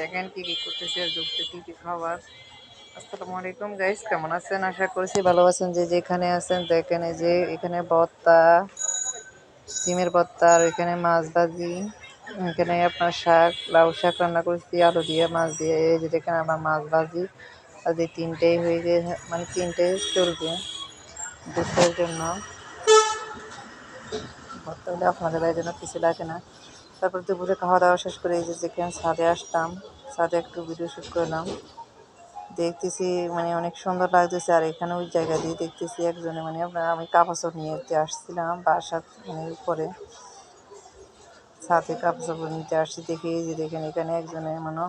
দেখেন কি কি করতেছে আর ঢুকতে কি কি খাবার। আসসালামু আলাইকুম গাইস কেমন আছেন? আশা করছি ভালো আছেন। যে যেখানে আছেন, দেখেন যে এখানে ভর্তা, সিমের ভর্তা, আর এখানে মাছ ভাজি। এখানে আপনার শাক, লাউ শাক রান্না করেছি, আলু দিয়ে, মাছ দিয়ে। এই যে দেখেন আমার মাছ ভাজি। আর এই তিনটেই হয়ে গেছে মানে তিনটেই চলবে দুপুরের জন্য। ভর্তা হলে আপনাদের জন্য কিছু লাগে না। তারপর দুপুরে খাওয়া দাওয়া শেষ করে এই যে যেখানে ছাদে আসতাম, ছাদে একটু ভিডিও শ্যুট করলাম। দেখতেছি মানে অনেক সুন্দর লাগতেছে আর এখানে ওই জায়গা দিয়ে দেখতেছি একজনে মানে আপনার আমি কাপড় নিয়ে আসছিলাম বাসার মানে উপরে। ছাদে কাপড় নিতে আসছি, দেখি যে দেখেন এখানে একজনে মানে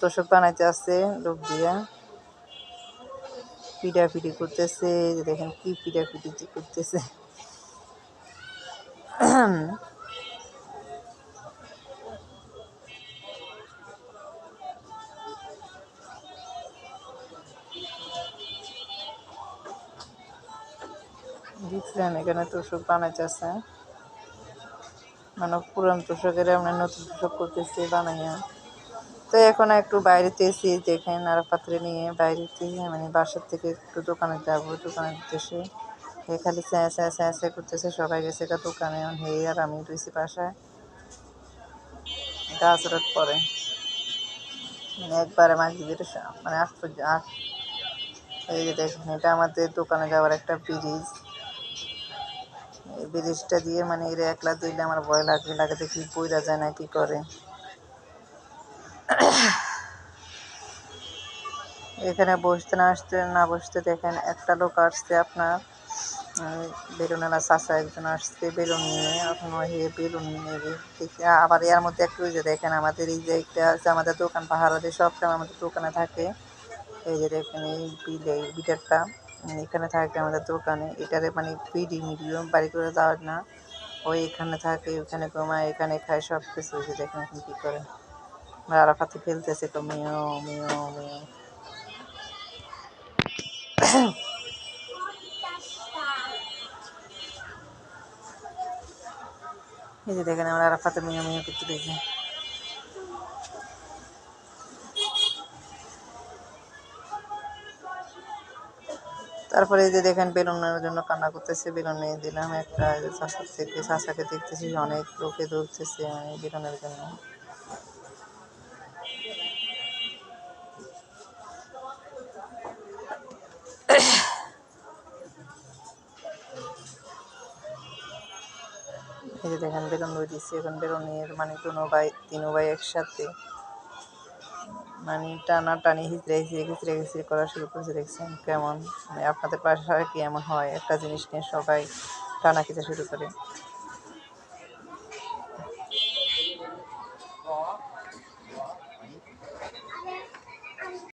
তোষক বানাইতে আসছে লোক দিয়া। পিটাপিটি করতেছে যে দেখেন কি পিটাপিটি করতেছে। দেখছিলেন এখানে তোষক বানাইতেছে। মানে পুরান তোষকের আমরা নতুন তোষক করতেছি, বানাইয়া। তো এখন একটু বাইরেতে এসি দেখেন আর পাত্রে নিয়ে বাইরেতে মানে বাসার থেকে একটু দোকানে যাব, দোকানে উদ্দেশ্যে হে খালি স্যাঁ স্যাঁ স্যাঁ করতেছে, সবাই গেছে গা দোকানে। হে আর আমি রয়েছি বাসায়। গাছ রোদ পরে। মানে একবারে মাগরীবের মানে আশ্চর্য আস এই যে দেখেন, এটা আমাদের দোকানে যাওয়ার একটা ব্রিজ। এই ব্রিজটা দিয়ে মানে এরা একলা দিলে আমার ভয় লাগে লাগে দেখি বইরা যায় না, কি করে? এখানে বসতে না আসতে, না বসতে দেখেন, একটা লোক আসছে আপনার বেলুনওয়ালা চাষা একজন আসছে বেলুন নিয়ে এখন হে বেলুন নেবে, দেখি আবার এর মধ্যে একটু যে দেখেন আমাদের এই যে একটা আছে, আমাদের দোকান পাহাড়ে সবসময় আমাদের দোকানে থাকে। এই যে দেখেন এই বিলে বিটারটা এখানে থাকে আমাদের দোকানে। এটারে মানে পিডি মিডিয়াম, বাড়ি করে যাওয়ার না। ওই এখানে থাকে, ওখানে ঘুমায়, এখানে খায় সব কিছু যে দেখেন এখন কী করে। আরাফাতে ফেলতেছে তো মিও মিও মিও এই যে দেখেন আমরা আরাফাতে মিও মিও করতে দেখি। তারপরে এই যে দেখেন বেলুনের জন্য কান্না করতেছে, বেলুন নিয়ে দিলাম। একটা চাষার থেকে, চাষাকে দেখতেছি অনেক লোকে ধরতেছে মানে বেলুনের জন্য। এই যে দেখেন বেলুন রয়ে দিচ্ছে এখন বেলুনের মানে দুনো ভাই, তিনো ভাই একসাথে। মানে টানা টানি হিচড়ে হিচড়ে খিচড়ে খিচড়ে করা শুরু করেছে, দেখছেন কেমন? মানে আপনাদের পাশে কি এমন হয়? একটা জিনিস নিয়ে সবাই টানা খেতে শুরু করে।